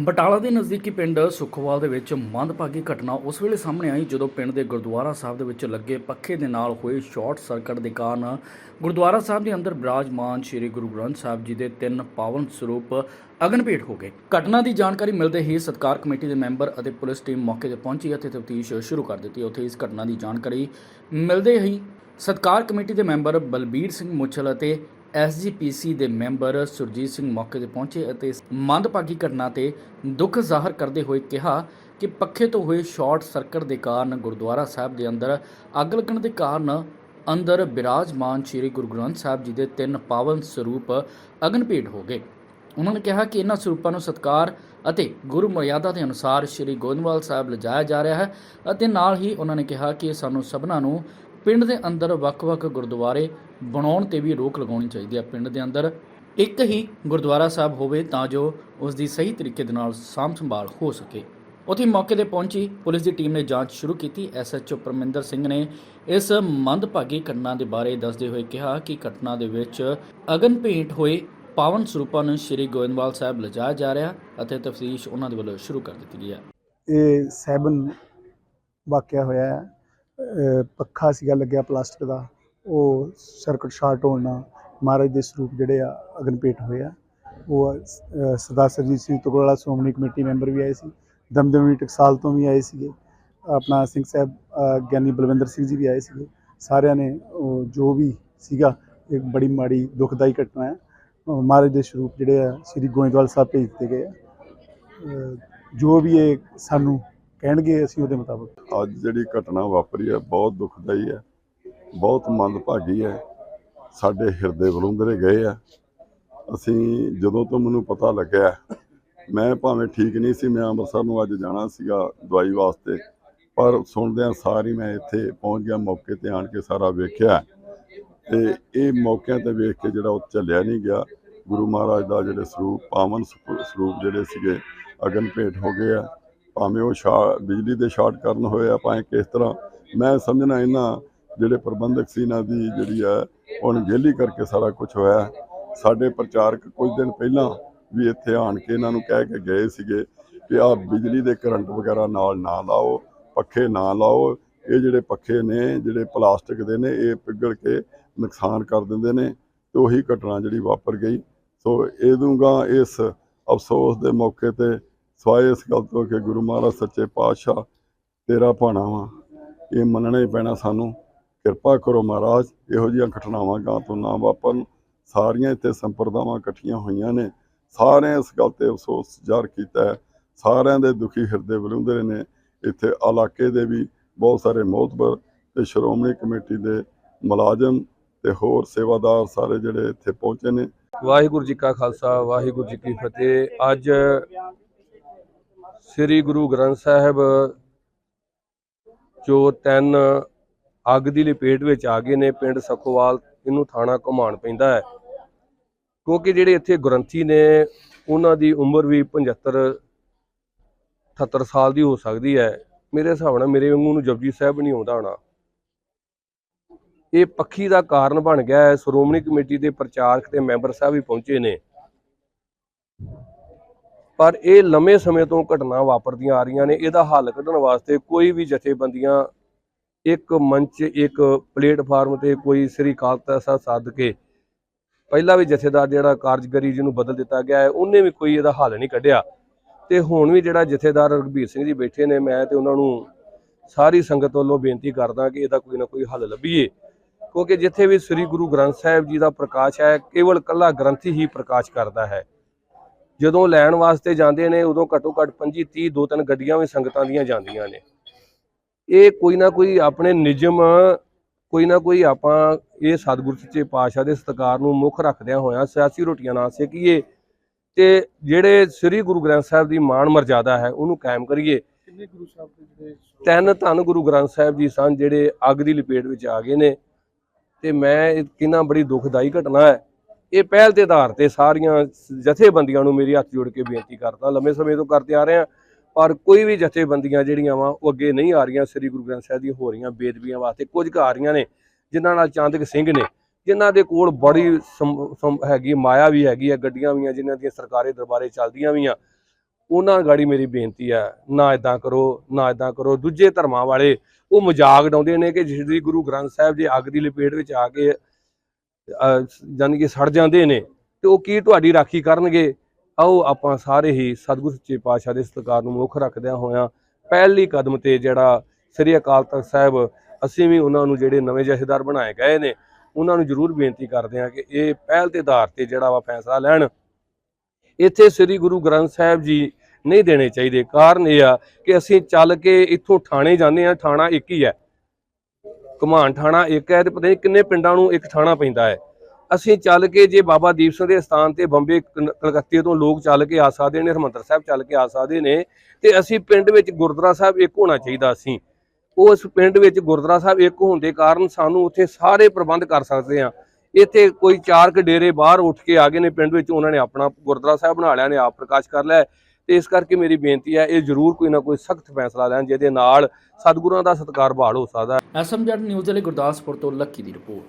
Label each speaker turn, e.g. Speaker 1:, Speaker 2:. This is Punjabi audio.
Speaker 1: ਬਟਾਲਾ ਦੇ ਨਜ਼ਦੀਕੀ ਪਿੰਡ ਸੁਖਵਾਲ ਦੇ ਵਿੱਚ ਮੰਦਭਾਗੀ ਘਟਨਾ ਉਸ ਵੇਲੇ ਸਾਹਮਣੇ ਆਈ ਜਦੋਂ ਪਿੰਡ ਦੇ ਗੁਰਦੁਆਰਾ ਸਾਹਿਬ ਦੇ ਵਿੱਚ ਲੱਗੇ ਪੱਖੇ ਦੇ ਨਾਲ ਹੋਏ ਸ਼ਾਰਟ ਸਰਕਟ ਦੇ ਕਾਰਨ ਗੁਰਦੁਆਰਾ ਸਾਹਿਬ ਦੇ ਅੰਦਰ ਬਿਰਾਜਮਾਨ ਸ੍ਰੀ ਗੁਰੂ ਗ੍ਰੰਥ ਸਾਹਿਬ ਜੀ ਦੇ ਤਿੰਨ ਪਾਵਨ ਸਰੂਪ ਅਗਨਭੇਟ ਹੋ ਗਏ। ਘਟਨਾ ਦੀ ਜਾਣਕਾਰੀ ਮਿਲਦੇ ਹੀ ਸਤਕਾਰ ਕਮੇਟੀ ਦੇ ਮੈਂਬਰ ਅਤੇ ਪੁਲਿਸ ਟੀਮ ਮੌਕੇ ਤੇ ਪਹੁੰਚੀ ਅਤੇ ਤਫਤੀਸ਼ ਸ਼ੁਰੂ ਕਰ ਦਿੱਤੀ। ਉੱਥੇ ਇਸ ਘਟਨਾ ਦੀ ਜਾਣਕਾਰੀ ਮਿਲਦੇ ਹੀ ਸਤਕਾਰ ਕਮੇਟੀ ਦੇ ਮੈਂਬਰ ਬਲਬੀਰ ਸਿੰਘ ਮੁੱਛਲ ਅਤੇ ਐਸਜੀਪੀਸੀ ਦੇ ਮੈਂਬਰ ਸੁਰਜੀਤ ਸਿੰਘ ਮੌਕੇ ਤੇ ਪਹੁੰਚੇ ਅਤੇ ਇਸ ਮੰਦਭਾਗੀ ਘਟਨਾ ਤੇ ਦੁੱਖ ਜ਼ਾਹਰ ਕਰਦੇ ਹੋਏ ਕਿਹਾ ਕਿ ਪੱਖੇ ਤੋਂ ਹੋਏ ਸ਼ਾਰਟ ਸਰਕਟ ਦੇ ਕਾਰਨ ਗੁਰਦੁਆਰਾ ਸਾਹਿਬ ਦੇ ਅੰਦਰ ਅੱਗ ਲੱਗਣ ਦੇ ਕਾਰਨ ਅੰਦਰ ਬਿਰਾਜਮਾਨ ਸ੍ਰੀ ਗੁਰੂ ਗ੍ਰੰਥ ਸਾਹਿਬ ਜੀ ਦੇ ਤਿੰਨ ਪਾਵਨ ਸਰੂਪ ਅਗਨ ਭੇਟ ਹੋ ਗਏ। ਉਹਨਾਂ ਨੇ ਕਿਹਾ ਕਿ ਇਹਨਾਂ ਸਰੂਪਾਂ ਨੂੰ ਸਤਕਾਰ ਅਤੇ ਗੁਰੂ ਮਰਿਆਦਾ ਦੇ ਅਨੁਸਾਰ ਸ੍ਰੀ ਗੋਇੰਦਵਾਲ ਸਾਹਿਬ ਲਿਜਾਇਆ ਜਾ ਰਿਹਾ ਹੈ ਅਤੇ ਨਾਲ ਹੀ ਉਹਨਾਂ ਨੇ ਕਿਹਾ ਕਿ ਸਾਨੂੰ ਸਭਨਾਂ ਨੂੰ ਪਿੰਡ ਦੇ ਅੰਦਰ ਵੱਖ-ਵੱਖ ਗੁਰਦੁਆਰੇ ਬਣਾਉਣ ਤੇ ਵੀ ਰੋਕ ਲਗਾਉਣੀ ਚਾਹੀਦੀ ਹੈ ਪਿੰਡ ਦੇ ਅੰਦਰ। ਇੱਕ ਹੀ ਗੁਰਦੁਆਰਾ ਸਾਹਿਬ ਹੋਵੇ ਤਾਂ ਜੋ ਉਸ ਦੀ ਸਹੀ ਤਰੀਕੇ ਦੇ ਨਾਲ ਸਾਂਭ ਸੰਭਾਲ ਹੋ ਸਕੇ। ਉੱਥੇ ਮੌਕੇ ਤੇ ਪਹੁੰਚੀ ਪੁਲਿਸ ਦੀ ਟੀਮ ਨੇ ਜਾਂਚ ਸ਼ੁਰੂ ਕੀਤੀ। ਐਸਐਚਓ ਪਰਮਿੰਦਰ ਸਿੰਘ ਨੇ ਇਸ ਮੰਦਭਾਗੀ ਘਟਨਾ ਦੇ ਬਾਰੇ ਦੱਸਦੇ ਹੋਏ ਕਿਹਾ ਕਿ ਘਟਨਾ ਦੇ ਵਿੱਚ ਅਗਨ ਭੇਂਟ ਹੋਏ ਪਾਵਨ ਸਰੂਪਾਂ ਨੂੰ ਸ੍ਰੀ ਗੋਇੰਦਵਾਲ ਸਾਹਿਬ ਲਿਜਾਇਆ ਜਾ ਰਿਹਾ ਅਤੇ ਤਫਤੀਸ਼ ਉਹਨਾਂ ਦੇ ਵੱਲੋਂ ਸ਼ੁਰੂ ਕਰ ਦਿੱਤੀ ਗਈ ਹੈ।
Speaker 2: ਇਹ ਸੈਵਨ ਵਾਕਿਆ ਹੋਇਆ ਹੈ। ਪੱਖਾ ਸੀਗਾ ਲੱਗਿਆ ਪਲਾਸਟਿਕ ਦਾ, ਉਹ ਸਰਕਟ ਸ਼ਾਰਟ ਹੋਣ ਨਾਲ ਮਹਾਰਾਜ ਦੇ ਸਰੂਪ ਜਿਹੜੇ ਆ ਅਗਨਪੇਟ ਹੋਏ ਆ। ਉਹ ਸਰਦਾਰ ਸਰਜੀਤ ਸਿੰਘ ਤੁਗਲਾ ਸ਼੍ਰੋਮਣੀ ਕਮੇਟੀ ਮੈਂਬਰ ਵੀ ਆਏ ਸੀ, ਦਮਦਮੀ ਟਕਸਾਲ ਤੋਂ ਵੀ ਆਏ ਸੀਗੇ। ਆਪਣਾ ਸਿੰਘ ਸਾਹਿਬ ਗਿਆਨੀ ਬਲਵਿੰਦਰ ਸਿੰਘ ਜੀ ਵੀ ਆਏ ਸੀਗੇ। ਸਾਰਿਆਂ ਨੇ ਉਹ ਜੋ ਵੀ ਸੀਗਾ ਇੱਕ ਬੜੀ ਮਾੜੀ ਦੁਖਦਾਈ ਘਟਨਾ ਹੈ ਮਹਾਰਾਜ ਦੇ ਸਰੂਪ ਜਿਹੜੇ ਆ, ਸ੍ਰੀ ਗੋਇੰਦਵਾਲ ਸਾਹਿਬ ਭੇਜ ਦਿੱਤੇ ਗਏ ਆ। ਜੋ ਵੀ ਇਹ ਸਾਨੂੰ ਕਹਿਣਗੇ ਅਸੀਂ ਉਹਦੇ ਮੁਤਾਬਕ।
Speaker 3: ਅੱਜ ਜਿਹੜੀ ਘਟਨਾ ਵਾਪਰੀ ਹੈ, ਬਹੁਤ ਦੁਖਦਾਈ ਹੈ, ਬਹੁਤ ਮੰਦਭਾਗੀ ਹੈ। ਸਾਡੇ ਹਿਰਦੇ ਬਲੁੰਦਰੇ ਗਏ ਆ। ਅਸੀਂ ਜਦੋਂ ਤੋਂ ਮੈਨੂੰ ਪਤਾ ਲੱਗਿਆ, ਮੈਂ ਭਾਵੇਂ ਠੀਕ ਨਹੀਂ ਸੀ, ਮੈਂ ਅੰਮ੍ਰਿਤਸਰ ਨੂੰ ਅੱਜ ਜਾਣਾ ਸੀਗਾ ਦਵਾਈ ਵਾਸਤੇ, ਪਰ ਸੁਣਦਿਆਂ ਸਾਰੀ ਮੈਂ ਇੱਥੇ ਪਹੁੰਚ ਗਿਆ, ਮੌਕੇ ਤੇ ਆਣ ਕੇ ਸਾਰਾ ਵੇਖਿਆ। ਤੇ ਇਹ ਮੌਕਿਆਂ ਤੇ ਵੇਖ ਕੇ ਜਿਹੜਾ ਉਹ ਚੱਲਿਆ ਨਹੀਂ ਗਿਆ। ਗੁਰੂ ਮਹਾਰਾਜ ਦਾ ਜਿਹੜੇ ਸਰੂਪ, ਪਾਵਨ ਸਰੂਪ ਜਿਹੜੇ ਸੀਗੇ, ਅਗਨ ਭੇਟ ਹੋ ਗਏ ਆ। ਭਾਵੇਂ ਉਹ ਸ਼ਾ, ਬਿਜਲੀ ਦੇ ਸ਼ਾਰਟ ਕਰਨ ਹੋਏ ਆ ਭਾਵੇਂ ਕਿਸ ਤਰ੍ਹਾਂ, ਮੈਂ ਸਮਝਣਾ ਇਹਨਾਂ ਜਿਹੜੇ ਪ੍ਰਬੰਧਕ ਸੀ ਇਹਨਾਂ ਦੀ ਜਿਹੜੀ ਹੈ ਉਹ ਅਣਗਹਿਲੀ ਕਰਕੇ ਸਾਰਾ ਕੁਝ ਹੋਇਆ। ਸਾਡੇ ਪ੍ਰਚਾਰਕ ਕੁਝ ਦਿਨ ਪਹਿਲਾਂ ਵੀ ਇੱਥੇ ਆਣ ਕੇ ਇਹਨਾਂ ਨੂੰ ਕਹਿ ਕੇ ਗਏ ਸੀਗੇ ਕਿ ਆਹ ਬਿਜਲੀ ਦੇ ਕਰੰਟ ਵਗੈਰਾ ਨਾਲ ਨਾ ਲਾਓ, ਪੱਖੇ ਨਾ ਲਾਓ। ਇਹ ਜਿਹੜੇ ਪੱਖੇ ਨੇ, ਜਿਹੜੇ ਪਲਾਸਟਿਕ ਦੇ ਨੇ, ਇਹ ਪਿਘਲ ਕੇ ਨੁਕਸਾਨ ਕਰ ਦਿੰਦੇ ਨੇ ਤੇ ਉਹੀ ਘਟਨਾ ਜਿਹੜੀ ਵਾਪਰ ਗਈ। ਸੋ ਇਹ ਦੂੰਗਾ ਇਸ ਅਫਸੋਸ ਦੇ ਮੌਕੇ ਤੇ ਸਵਾਏ ਇਸ ਗੱਲ ਤੋਂ ਕਿ ਗੁਰੂ ਮਹਾਰਾਜ ਸੱਚੇ ਪਾਤਸ਼ਾਹ, ਤੇਰਾ ਭਾਣਾ ਵਾ। ਇਹ ਮੰਨਣਾ ਹੀ ਪੈਣਾ ਸਾਨੂੰ। ਕਿਰਪਾ ਕਰੋ ਮਹਾਰਾਜ, ਇਹੋ ਜਿਹੀਆਂ ਘਟਨਾਵਾਂ ਗਾਂ ਤੋਂ ਨਾ ਵਾਪਰਨ। ਸਾਰੀਆਂ ਇੱਥੇ ਸੰਪਰਦਾਵਾਂ ਇਕੱਠੀਆਂ ਹੋਈਆਂ ਨੇ। ਸਾਰਿਆਂ ਇਸ ਗੱਲ ਤੇ ਅਫਸੋਸ ਜ਼ਾਹਰ ਕੀਤਾ ਹੈ। ਸਾਰਿਆਂ ਦੇ ਦੁਖੀ ਹਿਰਦੇ ਵਲੂੰਦੇ ਨੇ। ਇੱਥੇ ਇਲਾਕੇ ਦੇ ਵੀ ਬਹੁਤ ਸਾਰੇ ਮੌਤਬਰ ਤੇ ਸ਼੍ਰੋਮਣੀ ਕਮੇਟੀ ਦੇ ਮੁਲਾਜ਼ਮ ਤੇ ਹੋਰ ਸੇਵਾਦਾਰ ਸਾਰੇ ਜਿਹੜੇ ਇੱਥੇ ਪਹੁੰਚੇ ਨੇ।
Speaker 4: ਵਾਹਿਗੁਰੂ ਜੀ ਕਾ ਖਾਲਸਾ, ਵਾਹਿਗੁਰੂ ਜੀ ਕੀ ਫਤਿਹ। ਅੱਜ ਸ੍ਰੀ ਗੁਰੂ ਗ੍ਰੰਥ ਸਾਹਿਬ ਜੋ ਤਿੰਨ ਅੱਗ ਦੀ ਲਪੇਟ ਵਿੱਚ ਆ ਗਏ ਨੇ, ਪਿੰਡ ਸਖੋਵਾਲ, ਇਹਨੂੰ ਥਾਣਾ ਘੁਮਾਣ ਪੈਂਦਾ ਹੈ। ਕਿਉਂਕਿ ਜਿਹੜੇ ਇੱਥੇ ਗ੍ਰੰਥੀ ਨੇ, ਉਹਨਾਂ ਦੀ ਉਮਰ ਵੀ 75 78 ਸਾਲ ਦੀ ਹੋ ਸਕਦੀ ਹੈ। ਮੇਰੇ ਹਿਸਾਬ ਨਾਲ ਮੇਰੇ ਵਾਂਗੂ ਨੂੰ ਜਪਜੀ ਸਾਹਿਬ ਨਹੀਂ ਆਉਂਦਾ ਹੋਣਾ। ਇਹ ਪੱਖੀ ਦਾ ਕਾਰਨ ਬਣ ਗਿਆ ਹੈ। ਸ਼੍ਰੋਮਣੀ ਕਮੇਟੀ ਦੇ ਪ੍ਰਚਾਰਕ ਤੇ ਮੈਂਬਰ ਸਾਹਿਬ ਵੀ ਪਹੁੰਚੇ ਨੇ। ਪਰ ਇਹ ਲੰਮੇ ਸਮੇਂ ਤੋਂ ਘਟਨਾ ਵਾਪਰਦੀਆਂ ਆ ਰਹੀਆਂ ਨੇ, ਇਹਦਾ ਹੱਲ ਕੱਢਣ ਵਾਸਤੇ ਕੋਈ ਵੀ ਜਥੇਬੰਦੀਆਂ ਇੱਕ ਮੰਚ, ਇੱਕ ਪਲੇਟਫਾਰਮ ਤੇ ਕੋਈ ਸ੍ਰੀ ਕਾਲ ਤਸਾ ਸੱਦ ਕੇ ਪਹਿਲਾਂ ਵੀ ਜਥੇਦਾਰ ਜਿਹੜਾ ਕਾਰਜਗਰੀ ਜਿਹਨੂੰ ਬਦਲ ਦਿੱਤਾ ਗਿਆ ਹੈ, ਉਹਨੇ ਵੀ ਕੋਈ ਇਹਦਾ ਹੱਲ ਨਹੀਂ ਕੱਢਿਆ। ਤੇ ਹੁਣ ਵੀ ਜਿਹੜਾ ਜਥੇਦਾਰ ਰਘਬੀਰ ਸਿੰਘ ਜੀ ਬੈਠੇ ਨੇ, ਮੈਂ ਤੇ ਉਹਨਾਂ ਨੂੰ ਸਾਰੀ ਸੰਗਤ ਵੱਲੋਂ ਬੇਨਤੀ ਕਰਦਾ ਕਿ ਇਹਦਾ ਕੋਈ ਨਾ ਕੋਈ ਹੱਲ ਲੱਭੀਏ। ਕਿਉਂਕਿ ਜਿੱਥੇ ਵੀ ਸ੍ਰੀ ਗੁਰੂ ਗ੍ਰੰਥ ਸਾਹਿਬ ਜੀ ਦਾ ਪ੍ਰਕਾਸ਼ ਹੈ, ਕੇਵਲ ਕੱਲਾ ਗ੍ਰੰਥੀ ਹੀ ਪ੍ਰਕਾਸ਼ ਕਰਦਾ ਹੈ। ਜਦੋਂ ਲੈਣ ਵਾਸਤੇ ਜਾਂਦੇ ਨੇ ਉਦੋਂ ਘੱਟੋ ਘੱਟ 25 30 ਦੋ ਤਿੰਨ ਗੱਡੀਆਂ ਵੀ ਸੰਗਤਾਂ ਦੀਆਂ ਜਾਂਦੀਆਂ ਨੇ। ਇਹ ਕੋਈ ਨਾ ਕੋਈ ਆਪਣੇ ਨਿਯਮ ਕੋਈ ਨਾ ਕੋਈ ਆਪਾਂ ਇਹ ਸਤਿਗੁਰੂ ਸੱਚੇ ਪਾਤਸ਼ਾਹ ਦੇ ਸਤਿਕਾਰ ਨੂੰ ਮੁੱਖ ਰੱਖਦਿਆਂ ਹੋਇਆਂ ਸਿਆਸੀ ਰੋਟੀਆਂ ਨਾ ਸੇਕੀਏ ਤੇ ਜਿਹੜੇ ਸ੍ਰੀ ਗੁਰੂ ਗ੍ਰੰਥ ਸਾਹਿਬ ਦੀ ਮਾਣ ਮਰਜ਼ਾਦਾ ਹੈ ਉਹਨੂੰ ਕਾਇਮ ਕਰੀਏ।
Speaker 2: ਕਿੰਨੇ ਗੁਰੂ ਸਾਹਿਬ ਦੇ ਜਿਹੜੇ
Speaker 4: ਤਿੰਨ ਧੰਨ ਗੁਰੂ ਗ੍ਰੰਥ ਸਾਹਿਬ ਜੀ ਸਨ ਜਿਹੜੇ ਅੱਗ ਦੀ ਲਪੇਟ ਵਿੱਚ ਆ ਗਏ ਨੇ। ਤੇ ਮੈਂ ਇਹ ਕਿੰਨਾ ਬੜੀ ਦੁਖਦਾਈ ਘਟਨਾ ਹੈ। ਇਹ ਪਹਿਲ ਦੇ ਆਧਾਰ ਤੇ ਸਾਰੀਆਂ ਜਥੇਬੰਦੀਆਂ ਨੂੰ ਮੇਰੀ ਹੱਥ ਜੋੜ ਕੇ ਬੇਨਤੀ ਕਰਦਾ, ਲੰਮੇ ਸਮੇਂ ਤੋਂ ਕਰਦੇ ਆ ਰਹੇ ਹਾਂ, ਪਰ ਕੋਈ ਵੀ ਜਥੇਬੰਦੀਆਂ ਜਿਹੜੀਆਂ ਵਾ, ਉਹ ਅੱਗੇ ਨਹੀਂ ਆ ਰਹੀਆਂ, ਸ੍ਰੀ ਗੁਰੂ ਗ੍ਰੰਥ ਸਾਹਿਬ ਦੀਆਂ ਹੋ ਰਹੀਆਂ ਬੇਦਬੀਆਂ ਵਾਸਤੇ ਕੁਝ ਕੁ ਆ ਰਹੀਆਂ ਨੇ, ਜਿਨ੍ਹਾਂ ਨਾਲ ਚਾਂਦਕ ਸਿੰਘ ਨੇ, ਜਿਨ੍ਹਾਂ ਦੇ ਕੋਲ ਬੜੀ ਸਮ- ਸਮ- ਹੈਗੀ, ਮਾਇਆ ਵੀ ਹੈਗੀ ਆ, ਗੱਡੀਆਂ ਵੀ ਆ, ਜਿਨ੍ਹਾਂ ਦੀਆਂ ਸਰਕਾਰੀ ਦਰਬਾਰੇ ਚੱਲਦੀਆਂ ਵੀ ਆ, ਉਹਨਾਂ ਗਾੜੀ ਮੇਰੀ ਬੇਨਤੀ ਹੈ, ਨਾ ਇਦਾਂ ਕਰੋ, ਨਾ ਇਦਾਂ ਕਰੋ। ਦੂਜੇ ਧਰਮਾਂ ਵਾਲੇ ਉਹ ਮਜ਼ਾਕ ਡਾਉਂਦੇ ਨੇ ਕਿ ਜਿਹੜੀ ਗੁਰੂ ਗ੍ਰੰਥ ਸਾਹਿਬ ਜੇ ਅੱਗ ਦੀ ਲਪੇਟ ਵਿੱਚ ਆ ਕੇ ਅਹ, ਜਾਣੀ ਕਿ ਸੜ ਜਾਂਦੇ ਨੇ ਤੇ ਉਹ ਕੀ ਤੁਹਾਡੀ ਰਾਖੀ ਕਰਨਗੇ? ਆਓ ਆਪਾਂ ਸਾਰੇ ਹੀ ਸਤਿਗੁਰ ਸੱਚੇ ਪਾਤਸ਼ਾਹ ਦੇ ਸਤਿਕਾਰ ਨੂੰ ਮੁੱਖ ਰੱਖਦਿਆਂ ਹੋਇਆਂ ਪਹਿਲੀ ਕਦਮ ਤੇ ਜਿਹੜਾ ਸ੍ਰੀ ਅਕਾਲ ਤਖਤ ਸਾਹਿਬ ਅਸੀਂ ਵੀ ਉਹਨਾਂ ਨੂੰ ਜਿਹੜੇ ਨਵੇਂ ਜਥੇਦਾਰ ਬਣਾਏ ਗਏ ਨੇ ਉਹਨਾਂ ਨੂੰ ਜ਼ਰੂਰ ਬੇਨਤੀ ਕਰਦੇ ਹਾਂ ਕਿ ਇਹ ਪਹਿਲ ਦੇ ਆਧਾਰ ਤੇ ਜਿਹੜਾ ਵਾ ਫੈਸਲਾ ਲੈਣ। ਇੱਥੇ ਸ੍ਰੀ ਗੁਰੂ ਗ੍ਰੰਥ ਸਾਹਿਬ ਜੀ ਨਹੀਂ ਦੇਣੇ ਚਾਹੀਦੇ। ਕਾਰਨ ਇਹ ਆ ਕਿ ਅਸੀਂ ਚੱਲ ਕੇ ਇੱਥੋਂ ਥਾਣੇ ਜਾਂਦੇ ਆ ਥਾਣਾ ਇੱਕ ਹੀ ਹੈ। ਘਮਾਨ ਥਾਣਾ ਇੱਕ ਹੈ ਤੇ ਪਤਾ ਨਹੀਂ ਕਿੰਨੇ ਪਿੰਡਾਂ ਨੂੰ ਇੱਕ ਥਾਣਾ ਪੈਂਦਾ ਹੈ। ਅਸੀਂ ਚੱਲ ਕੇ ਜੇ ਬਾਬਾ ਦੀਪ ਸਿੰਘ ਦੇ ਸਥਾਨ ਤੇ ਬੰਬੇ ਕਲਕੱਤੇ ਤੋਂ ਲੋਕ ਚੱਲ ਕੇ ਆ ਸਕਦੇ ਨੇ, ਹਰਮੰਦਰ ਸਾਹਿਬ ਚੱਲ ਕੇ ਆ ਸਕਦੇ ਨੇ, ਤੇ ਅਸੀਂ ਪਿੰਡ ਵਿੱਚ ਗੁਰਦੁਆਰਾ ਸਾਹਿਬ ਇੱਕ ਹੋਣਾ ਚਾਹੀਦਾ ਅਸੀਂ ਉਸ ਪਿੰਡ ਵਿੱਚ ਗੁਰਦੁਆਰਾ ਸਾਹਿਬ ਇੱਕ ਹੋਣ ਦੇ ਕਾਰਨ ਸਾਨੂੰ ਉੱਥੇ ਸਾਰੇ ਪ੍ਰਬੰਧ ਕਰ ਸਕਦੇ ਆ ਇੱਥੇ ਕੋਈ ਚਾਰ ਕ ਡੇਰੇ ਬਾਹਰ ਉੱਠ ਕੇ ਆ ਗਏ ਨੇ, ਪਿੰਡ ਵਿੱਚ ਉਹਨਾਂ ਨੇ ਆਪਣਾ ਗੁਰਦੁਆਰਾ ਸਾਹਿਬ ਬਣਾ ਲਿਆ ਨੇ ਆਪ ਪ੍ਰਕਾਸ਼ ਕਰ ਲਿਆ। ਤੇ ਇਸ ਕਰਕੇ ਮੇਰੀ ਬੇਨਤੀ ਹੈ, ਇਹ ਜ਼ਰੂਰ ਕੋਈ ਨਾ ਕੋਈ ਸਖਤ ਫੈਸਲਾ ਲੈਣ, ਜਿਹਦੇ ਨਾਲ ਸਤਿਗੁਰਾਂ ਦਾ ਸਤਿਕਾਰ ਬਹਾਲ ਹੋ ਸਕਦਾ ਹੈ।
Speaker 1: ਐਸਐਮਜੈਡ ਨਿਊਜ਼ ਦੇ ਲਈ ਗੁਰਦਾਸਪੁਰ ਤੋਂ ਲੱਕੀ ਦੀ ਰਿਪੋਰਟ